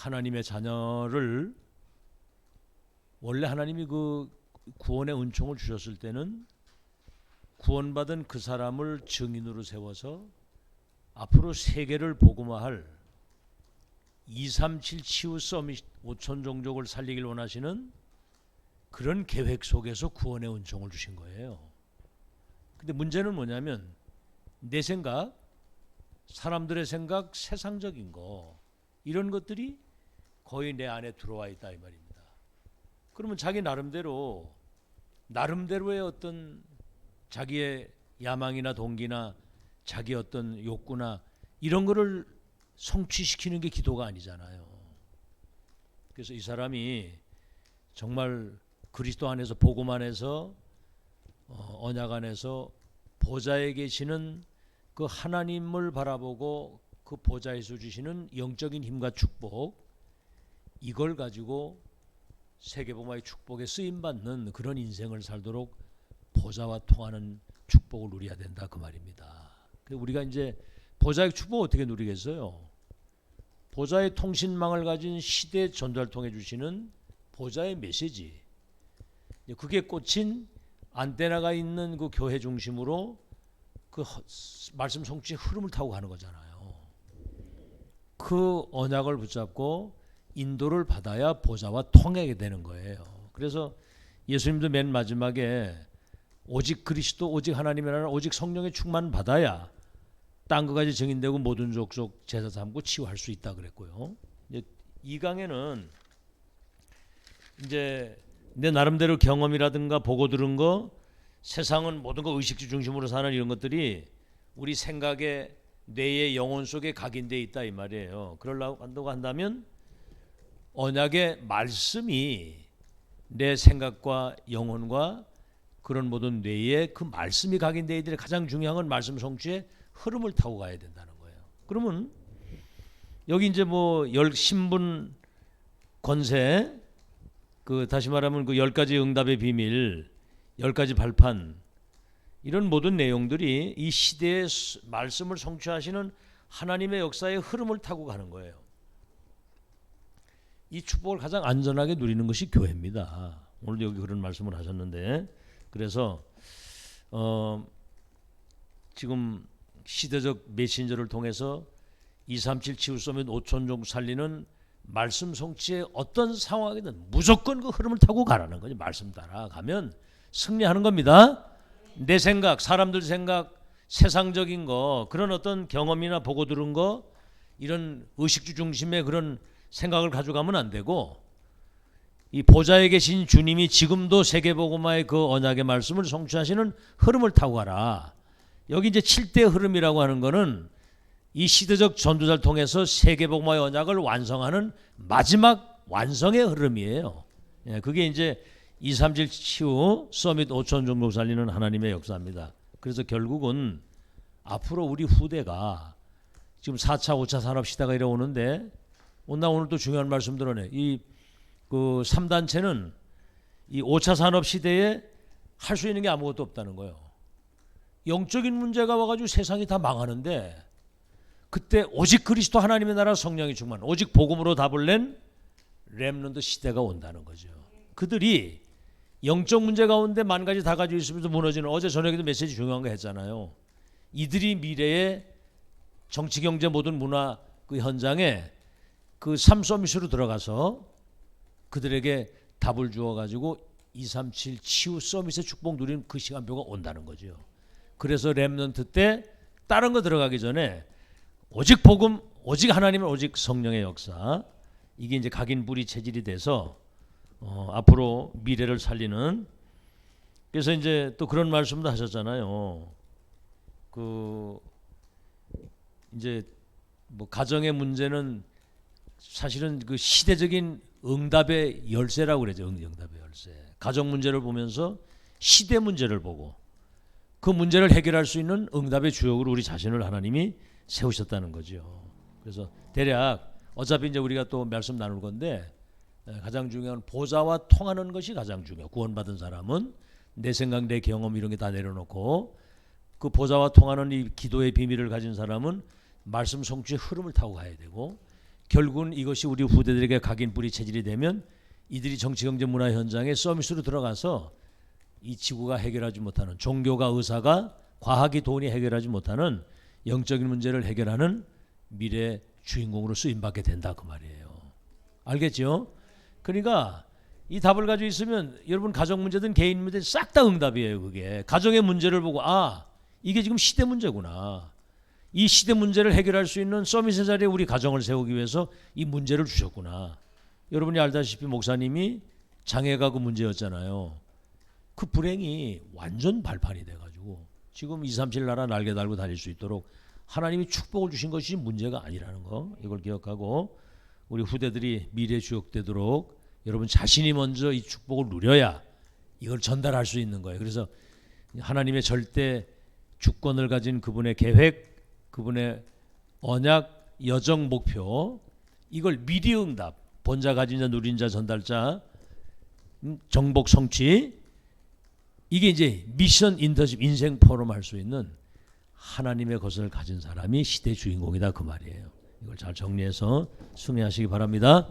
하나님의 자녀를 원래 하나님이 그 구원의 은총을 주셨을 때는 구원받은 그 사람을 증인으로 세워서 앞으로 세계를 복음화할 237 치유 서밋 5천 종족을 살리길 원하시는 그런 계획 속에서 구원의 은총을 주신 거예요. 근데 문제는 뭐냐면 내 생각, 사람들의 생각, 세상적인 거 이런 것들이 거의 내 안에 들어와 있다 이 말입니다. 그러면 자기 나름대로 나름대로의 어떤 자기의 야망이나 동기나 자기 어떤 욕구나 이런 거를 성취시키는 게 기도가 아니잖아요. 그래서 이 사람이 정말 그리스도 안에서 복음 안에서 어, 언약 안에서 보좌에 계시는 그 하나님을 바라보고 그 보좌에서 주시는 영적인 힘과 축복 이걸 가지고 세계복음화의 축복에 쓰임 받는 그런 인생을 살도록 보좌와 통하는 축복을 누려야 된다 그 말입니다. 우리가 이제 보좌의 축복 어떻게 누리겠어요? 보좌의 통신망을 가진 시대 전달 통해 주시는 보좌의 메시지. 그게 꽂힌 안테나가 있는 그 교회 중심으로 그 말씀 성취의 흐름을 타고 가는 거잖아요. 그 언약을 붙잡고 인도를 받아야 보좌와 통하게 되는 거예요. 그래서 예수님도 맨 마지막에 오직 그리스도 오직 하나님의 나라 오직 성령의 충만 받아야 땅 끝까지 증인되고 모든 족속 제사 삼고 치유할 수 있다 그랬고요. 이제 이 강에는 이제 내 나름대로 경험이라든가 보고 들은 거 세상은 모든 거 의식주 중심으로 사는 이런 것들이 우리 생각의 뇌의 영혼 속에 각인돼 있다 이 말이에요. 그러려고 한다고 한다면 언약의 말씀이 내 생각과 영혼과 그런 모든 뇌에 그 말씀이 각인되어 있는 가장 중요한 건 말씀 성취의 흐름을 타고 가야 된다는 거예요. 그러면 여기 이제 뭐 열 신분 권세 그 다시 말하면 그 열 가지 응답의 비밀, 열 가지 발판 이런 모든 내용들이 이 시대의 말씀을 성취하시는 하나님의 역사의 흐름을 타고 가는 거예요. 이 축복을 가장 안전하게 누리는 것이 교회입니다. 오늘도 여기 그런 말씀을 하셨는데 그래서 어 지금 시대적 메신저를 통해서 237 치유 서밋 5천 종 살리는 말씀 성취의 어떤 상황이든 무조건 그 흐름을 타고 가라는 거지. 말씀 따라가면 승리하는 겁니다. 내 생각, 사람들 생각, 세상적인 거, 그런 어떤 경험이나 보고 들은 거, 이런 의식주 중심의 그런 생각을 가져가면 안 되고, 이 보좌에 계신 주님이 지금도 세계복음화의 그 언약의 말씀을 성취하시는 흐름을 타고 가라. 여기 이제 7대 흐름이라고 하는 거는 이 시대적 전도자를 통해서 세계복음화의 언약을 완성하는 마지막 완성의 흐름이에요. 예, 그게 이제 237 치유 서밋 5천 종족 살리는 하나님의 역사입니다. 그래서 결국은 앞으로 우리 후대가 지금 4차, 5차 산업 시대가 이래 오는데 오늘 오늘 또 중요한 말씀 들어네. 이그 3단체는 이 5차 산업 시대에 할 수 있는 게 아무것도 없다는 거예요. 영적인 문제가 와가지고 세상이 다 망하는데 그때 오직 그리스도 하나님의 나라 성령이 충만, 오직 복음으로 답을 낸 렘넌트 시대가 온다는 거죠. 그들이 영적 문제 가운데 만 가지 다 가지고 있으면서 무너지는 어제 저녁에도 메시지 중요한 거 했잖아요. 이들이 미래의 정치 경제 모든 문화 그 현장에 그 삼서밋으로 들어가서 그들에게 답을 주어 가지고 237 치유 서밋의 축복 누리는 그 시간표가 온다는 거죠. 그래서 렘넌트 때 다른 거 들어가기 전에 오직 복음, 오직 하나님은 오직 성령의 역사. 이게 이제 각인 뿌리 체질이 돼서 어, 앞으로 미래를 살리는 그래서 이제 또 그런 말씀도 하셨잖아요. 그 이제 뭐 가정의 문제는 사실은 그 시대적인 응답의 열쇠라고 그러죠. 응답의 열쇠. 가정 문제를 보면서 시대 문제를 보고 그 문제를 해결할 수 있는 응답의 주역으로 우리 자신을 하나님이 세우셨다는 거죠. 그래서 대략 어차피 이제 우리가 또 말씀 나눌 건데 가장 중요한 보좌와 통하는 것이 가장 중요. 구원받은 사람은 내 생각, 내 경험 이런 게 다 내려놓고 그 보좌와 통하는 이 기도의 비밀을 가진 사람은 말씀 성취의 흐름을 타고 가야 되고 결국은 이것이 우리 후대들에게 각인 뿌리 체질이 되면 이들이 정치 경제 문화 현장에 서비스로 들어가서 이 지구가 해결하지 못하는 종교가 의사가 과학이 돈이 해결하지 못하는 영적인 문제를 해결하는 미래 주인공으로 쓰임 받게 된다 그 말이에요. 알겠죠? 그러니까 이 답을 가지고 있으면 여러분 가정 문제든 개인 문제 싹다 응답이에요. 그게 가정의 문제를 보고 아 이게 지금 시대 문제구나. 이 시대 문제를 해결할 수 있는 서밋의 자리에 우리 가정을 세우기 위해서 이 문제를 주셨구나. 여러분이 알다시피 목사님이 장애가 그 문제였잖아요. 그 불행이 완전 발판이 돼가지고 지금 2, 3, 7 나라 날개 달고 다닐 수 있도록 하나님이 축복을 주신 것이 문제가 아니라는 거 이걸 기억하고 우리 후대들이 미래 주역되도록 여러분 자신이 먼저 이 축복을 누려야 이걸 전달할 수 있는 거예요. 그래서 하나님의 절대 주권을 가진 그분의 계획, 그분의 언약, 여정, 목표 이걸 미리 응답, 본자, 가진 자, 누린 자, 전달자, 음, 정복, 성취 이게 이제 미션 인터십 인생 포럼 할 수 있는 하나님의 것을 가진 사람이 시대 주인공이다 그 말이에요. 이걸 잘 정리해서 승리하시기 바랍니다.